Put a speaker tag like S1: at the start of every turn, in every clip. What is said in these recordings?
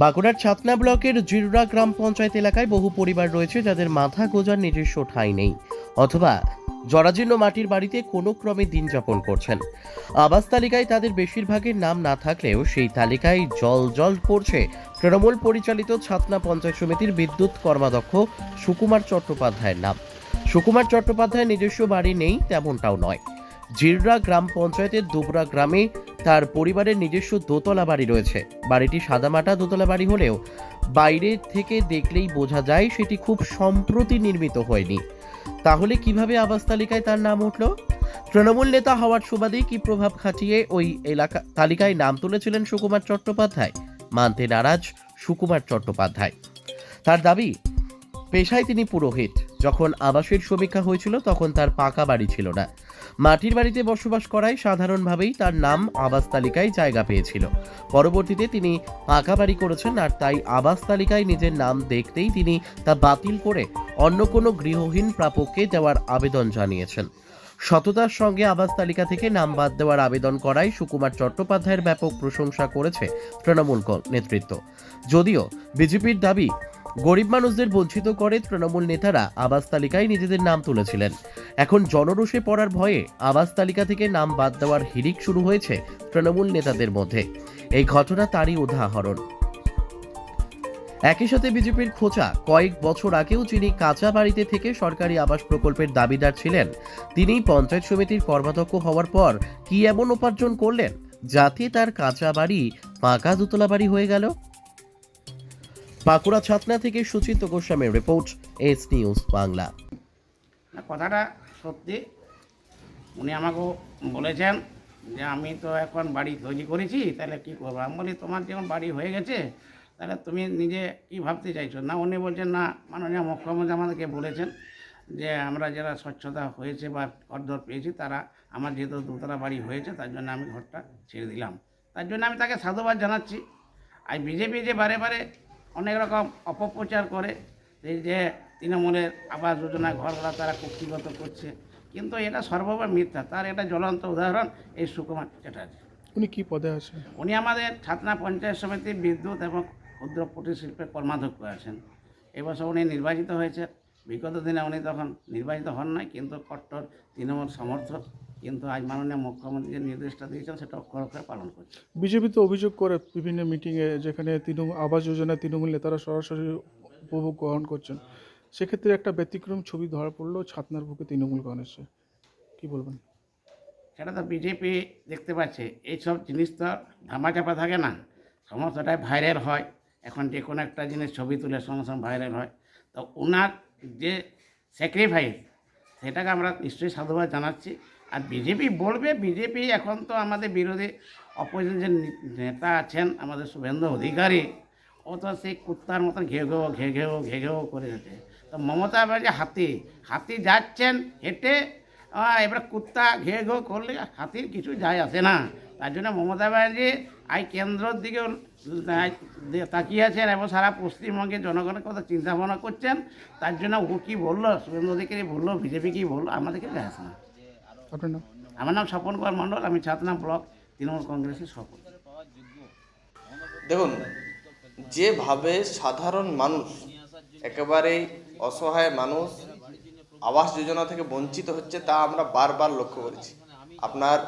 S1: বাঁকুড়ার ছাতনা ব্লকের জিরুরা গ্রাম পঞ্চায়েত এলাকায় বহু পরিবার রয়েছে যাদের মাথা গোজার নিজস্ব ঠাঁই নেই অথবা জরাজীর্ণ মাটির বাড়িতে কোনো ক্রমে দিন যাপন করছেন। আবাস তালিকায় তাদের বেশিরভাগের নাম না থাকলেও সেই তালিকায় জল জল পড়ছে। তৃণমূল পরিচালিত ছাতনা পঞ্চায়েত সমিতির বিদ্যুৎ কর্মাধ্যক্ষ সুকুমার চট্টোপাধ্যায়ের নাম। সুকুমার চট্টোপাধ্যায়ের নিজস্ব বাড়ি নেই তেমনটাও নয়। জিররা গ্রাম পঞ্চায়েতের দুবরা গ্রামে তার পরিবারের নিজস্ব দোতলা বাড়ি রয়েছে। বাড়িটি সাদামাটা দোতলা বাড়ি হলেও বাইরে থেকে দেখলেই বোঝা যায় সেটি খুব সম্প্রতি নির্মিত হয়নি। তাহলে কীভাবে আবাস তালিকায় তার নাম উঠল? তৃণমূল নেতা হওয়ার সুবাদে কি প্রভাব খাটিয়ে ওই এলাকা তালিকায় নাম তুলেছিলেন সুকুমার চট্টোপাধ্যায়? মানতে নারাজ সুকুমার চট্টোপাধ্যায়। তার দাবি, পেশায় তিনি পুরোহিত। যখন আবাসের সমীক্ষা হয়েছিল, তখন তার পাকা বাড়ি ছিল না। মাটির বাড়িতে বসবাস করায় সাধারণভাবেই তার নাম আবাস তালিকায় জায়গা পেয়েছিল। পরবর্তীতে তিনি পাকা বাড়ি করেছেন আর তাই আবাস তালিকায় নিজের নাম দেখতেই তিনি তা বাতিল করে অন্য কোনো গৃহহীন প্রাপককে দেওয়ার আবেদন জানিয়েছেন। সততার সঙ্গে আবাস তালিকা থেকে নাম বাদ দেওয়ার আবেদন করায় সুকুমার চট্টোপাধ্যায়ের ব্যাপক প্রশংসা করেছে তৃণমূল নেতৃত্ব। যদিও বিজেপির দাবি গরিব মানুষদের বঞ্চিত করে তৃণমূল নেতারা আবাস তালিকায় নিজেদের নাম তুলেছিলেন। এখন জনরোষে পড়ার ভয়ে আবাস তালিকা থেকে নাম বাদ দেওয়ার হিড়িক শুরু হয়েছে তৃণমূল নেতাদের মধ্যে। এই ঘটনা তারই উদাহরণ। একই সাথে বিজেপির খোঁচা, কয়েক বছর আগেও যিনি কাঁচা বাড়িতে থেকে সরকারি আবাস প্রকল্পের দাবিদার ছিলেন তিনি পঞ্চায়েত সমিতির কর্মাধ্যক্ষ হওয়ার পর কি এমন উপার্জন করলেন? যাতে তার কাঁচা বাড়ি পাকা দুতলা বাড়ি হয়ে গেল? বাঁকুড়া ছাতনা থেকে সুচিন্ত গোস্বামীর রিপোর্ট, এস নিউজ বাংলা।
S2: কথাটা সত্যি, উনি আমাকেও বলেছেন যে আমি তো এখন বাড়ি তৈরি করেছি, তাহলে কী করব? আমি বলি, তোমার যখন বাড়ি হয়ে গেছে, তাহলে তুমি নিজে কী ভাবতে চাইছো? না, উনি বলছেন, না, মাননীয় মুখ্যমন্ত্রী আমাদেরকে বলেছেন যে আমরা যারা স্বচ্ছতা হয়েছে বা ঘরদর পেয়েছি, তারা, আমার যেহেতু দোতলা বাড়ি হয়েছে, তার জন্য আমি ঘরটা ছেড়ে দিলাম। তার জন্য আমি তাকে সাধুবাদ জানাচ্ছি। আর বিজেপি যে বারে বারে অনেক রকম অপপ্রচার করে। এই যে তৃণমূলের আবাস যোজনা ঘরগুলো তারা কুক্ষিগত করছে। কিন্তু এটা সর্ববার মিথ্যা। তার এটা জ্বলন্ত উদাহরণ এই সুকুমার চ্যাটার্জি।
S3: উনি কি পদে আছেন?
S2: উনি আমাদের ছাতনা পঞ্চায়েত সমিতির বিদ্যুৎ এবং ক্ষুদ্র কুটির শিল্পের কর্মাধ্যক্ষ আছেন। এবছর উনি নির্বাচিত হয়েছে। বিগত দিনে উনি তখন নির্বাচিত হন নাই কিন্তু কট্টর তৃণমূল সমর্থক কিন্তু আজ মাননীয় মুখ্যমন্ত্রী যে নির্দেশটা দিয়েছেন সেটা অক্ষর অক্ষরে পালন করছে।
S3: বিজেপি তো অভিযোগ করে বিভিন্ন মিটিংয়ে যেখানে তৃণমূল আবাস যোজনা তৃণমূল নেতারা সরাসরি উপভোগ গ্রহণ করছেন সেক্ষেত্রে একটা ব্যতিক্রম ছবি ধরা পড়ল ছাতনার বুকে তৃণমূল কংগ্রেসে। কি বলবেন?
S2: সেটা তো বিজেপি দেখতে পাচ্ছে এইসব জিনিস তো ধামাচাপা থাকে না সমস্তটাই ভাইরাল হয়। এখন যে কোনো একটা জিনিস ছবি তুলে সঙ্গে সঙ্গে ভাইরাল হয়। তো ওনার যে স্যাক্রিফাইস সেটাকে আমরা নিশ্চয়ই সাধুবাদ জানাচ্ছি। আর বিজেপি বলবে, বিজেপি এখন তো আমাদের বিরোধী অপোজিশন যে নেতা আছেন, আমাদের শুভেন্দু অধিকারী, ও তো সেই কুত্তার মতন ঘে ঘেও ঘে ঘেও ঘে ঘেও করে যাচ্ছে। তো মমতা ব্যানার্জি হাতি হাতি যাচ্ছেন, হেঁটে এবার কুত্তা ঘে ঘেও করলে হাতির কিছু যায় আসে না। তার জন্য মমতা ব্যানার্জি আই কেন্দ্রের দিকেও তাকিয়ে আছেন এবং সারা পশ্চিমবঙ্গের জনগণের কথা চিন্তা ভাবনা করছেন। তার জন্য ও কী বলল, শুভেন্দু অধিকারী বলল, বিজেপি কী বলল, আমাদেরকে যায় আসে না
S3: আপনার নাম?
S2: আমার নাম স্বপন কুমার মণ্ডল আমি ছাতনা ব্লক তৃণমূল কংগ্রেসের সভাপতি।
S4: দেখুন যেভাবে সাধারণ মানুষ একেবারেই অসহায় মানুষ আবাস যোজনা থেকে বঞ্চিত হচ্ছে তা আমরা বারবার লক্ষ্য করেছি। আপনার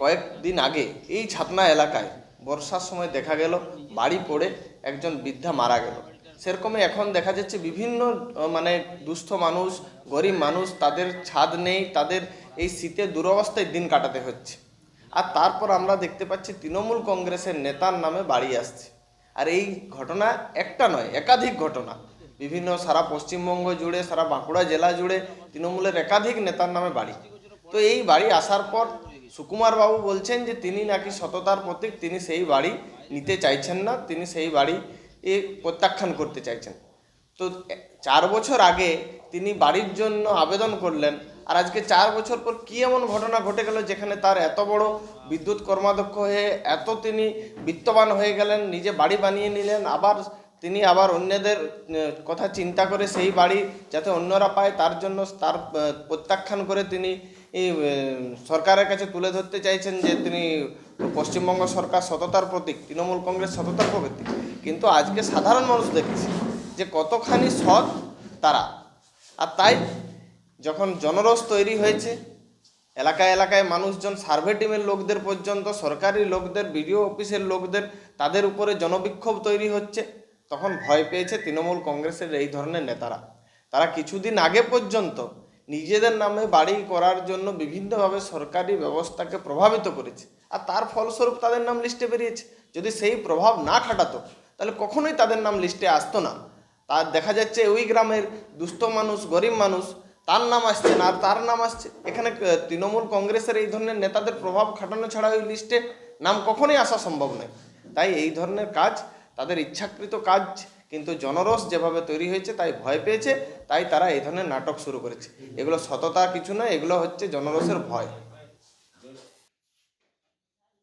S4: কয়েকদিন আগে এই ছাতনা এলাকায় বর্ষার সময় দেখা গেল বাড়ি পড়ে একজন বৃদ্ধা মারা গেল। সেরকমই এখন দেখা যাচ্ছে বিভিন্ন মানে দুস্থ মানুষ, গরিব মানুষ, তাদের ছাদ নেই, তাদের এই শীতে দুরবস্থায় দিন কাটাতে হচ্ছে। আর তারপর আমরা দেখতে পাচ্ছি তৃণমূল কংগ্রেসের নেতার নামে বাড়ি আসছে। আর এই ঘটনা একটা নয়, একাধিক ঘটনা। বিভিন্ন সারা পশ্চিমবঙ্গ জুড়ে, সারা বাঁকুড়া জেলা জুড়ে তৃণমূলের একাধিক নেতার নামে বাড়ি। তো এই বাড়ি আসার পর সুকুমার বাবু বলছেন যে, তিনি নাকি সততার প্রতীক, তিনি সেই বাড়ি নিতে চাইছেন না, তিনি সেই বাড়ি এ প্রত্যাখ্যান করতে চাইছেন। তো চার বছর আগে তিনি বাড়ির জন্য আবেদন করলেন আর আজকে চার বছর পর কি এমন ঘটনা ঘটে গেল যেখানে তার এত বড় বিদ্যুৎ কর্মাধ্যক্ষ হয়ে এত তিনি বিত্তবান হয়ে গেলেন, নিজে বাড়ি বানিয়ে নিলেন, আবার তিনি আবার অন্যদের কথা চিন্তা করে সেই বাড়ি যাতে অন্যরা পায় তার জন্য তার প্রত্যাখ্যান করে তিনি সরকারের কাছে তুলে ধরতে চাইছেন যে তিনি পশ্চিমবঙ্গ সরকার সততার প্রতীক, তৃণমূল কংগ্রেস সততার প্রতীক। কিন্তু আজকে সাধারণ মানুষ দেখেছে যে কতখানি সৎ তারা। আর তাই যখন জনরস তৈরি হয়েছে, এলাকায় এলাকায় মানুষজন সার্ভে টিমের লোকদের পর্যন্ত, সরকারি লোকদের, বিডিও অফিসের লোকদের, তাদের উপরে জনবিক্ষোভ তৈরি হচ্ছে, তখন ভয় পেয়েছে তৃণমূল কংগ্রেসের এই ধরনের নেতারা। তারা কিছুদিন আগে পর্যন্ত নিজেদের নামে বাড়ি করার জন্য বিভিন্নভাবে সরকারি ব্যবস্থাকে প্রভাবিত করেছে। আর তার ফলস্বরূপ তাদের নাম লিস্টে বেরিয়েছে। যদি সেই প্রভাব না খাটাতো, তাহলে কখনোই তাদের নাম লিস্টে আসতো না। তার দেখা যাচ্ছে ওই গ্রামের দুস্থ মানুষ, গরিব মানুষ, তার নাম আসছে না, আর তার নাম আসছে। এখানে তৃণমূল কংগ্রেসের এই ধরনের নেতাদের প্রভাব খাটানো ছাড়া ওই লিস্টে নাম কখনোই আসা সম্ভব নয়। তাই এই ধরনের কাজ, তাদের ইচ্ছাকৃত কাজ কিন্তু জনরস যেভাবে তৈরি হয়েছে তাই ভয় পেয়েছে তাই তারা এই ধরনের নাটক শুরু করেছে। এগুলো সততা কিছু নয় এগুলো হচ্ছে জনরসের ভয়।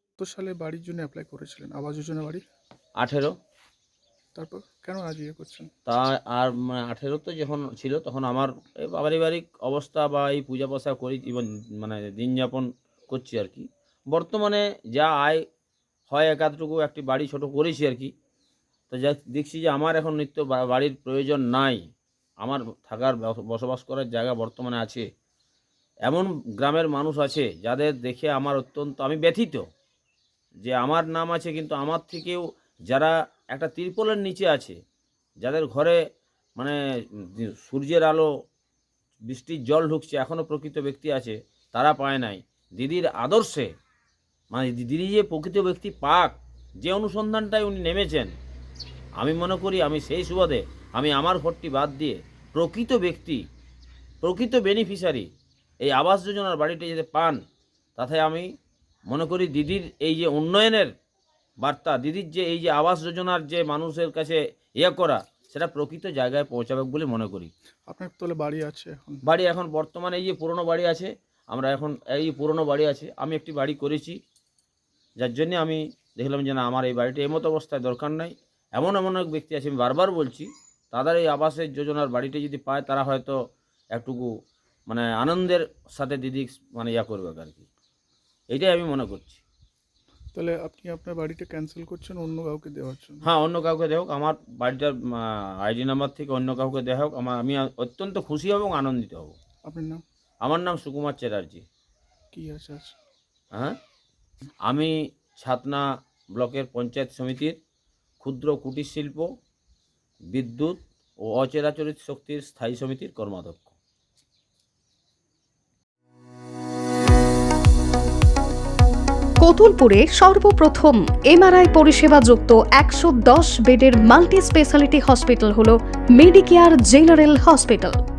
S3: কত সালে বাড়ির জন্য অ্যাপ্লাই করেছিলেন? আবাস যোজনা বাড়ি?
S5: আঠেরো।
S3: তারপর কেন আজ ইয়ে করছেন?
S5: তা আর মানে আঠেরো তো যখন ছিল তখন আমার পারিবারিক অবস্থা বা এই পূজা পাশা করি জীবন মানে দিন যাপন করছি আর কি। বর্তমানে যা আয় হয় একাধটুকু একটি বাড়ি ছোট করেছি আর কি। তো যা দেখছি যে আমার এখন নিত্য বাড়ির প্রয়োজন নাই। আমার থাকার বস- বসবাস করার জায়গা বর্তমানে আছে। এমন গ্রামের মানুষ আছে যাদের দেখে আমার অত্যন্ত, আমি ব্যথিত যে আমার নাম আছে কিন্তু আমার থেকেও যারা একটা তিরপলের নিচে আছে, যাদের ঘরে মানে সূর্যের আলো, বৃষ্টির জল ঢুকছে এখনও প্রকৃত ব্যক্তি আছে, তারা পায় নাই। দিদির আদর্শে মানে দিদি যে প্রকৃত ব্যক্তি পাক, যে অনুসন্ধানটাই উনি নেমেছেন আমি মনে করি আমি সেই সুবাদে আমি আমার ভোটটি বাদ দিয়ে প্রকৃত ব্যক্তি প্রকৃত বেনিফিশিয়ারি এই আবাস যোজনার বাড়িটি যাতে পান তাতে আমি মনে করি দিদির এই যে উন্নয়নের বার্তা দিদির যে এই যে আবাস যোজনার যে মানুষের কাছে ইয়ে করা সেটা প্রকৃত জায়গায় পৌঁছাবে বলে মনে করি।
S3: আপনার তোলে বাড়ি আছে এখন?
S5: বাড়ি এখন বর্তমানে এই যে পুরনো বাড়ি আছে আমরা এখন এই পুরনো বাড়ি আছে আমি একটি বাড়ি করেছি। যার জন্যে আমি দেখলাম যে না আমার এই বাড়িটা এমতো অবস্থায় দরকার নাই। এমন এমন এক ব্যক্তি আছে আমি বারবার বলছি তাদের এই আবাসের যোজনার বাড়িটা যদি পায় তারা হয়তো একটুকু মানে আনন্দের সাথে দিদি মানে ইয়া করবে আর কি। এইটাই আমি মনে করছি।
S3: তাহলে আপনি আপনার বাড়িটা ক্যান্সেল করছেন অন্য কাউকে দেওয়ার জন্য?
S5: হ্যাঁ অন্য কাউকে দেওয়া হোক আমার বাড়িটার আইডি নাম্বার থেকে অন্য কাউকে দেওয়া হোক আমার আমি অত্যন্ত খুশি হব এবং আনন্দিত হব।
S3: আপনার নাম?
S5: আমার নাম সুকুমার চ্যাটার্জি।
S3: কি আছে আছে
S5: হ্যাঁ? আমি ছাতনা ব্লকের পঞ্চায়েত সমিতির ক্ষুদ্র কুটির শিল্প বিদ্যুৎ ও অচেরাচরিত শক্তির স্থায়ী সমিতির কর্মাধ্যক্ষ।
S6: কতুলপুরে সর্বপ্রথম এমআরআই পরিষেবা যুক্ত একশো দশ বেডের মাল্টি স্পেশালিটি হসপিটাল হল মেডিকেয়ার জেনারেল হসপিটাল।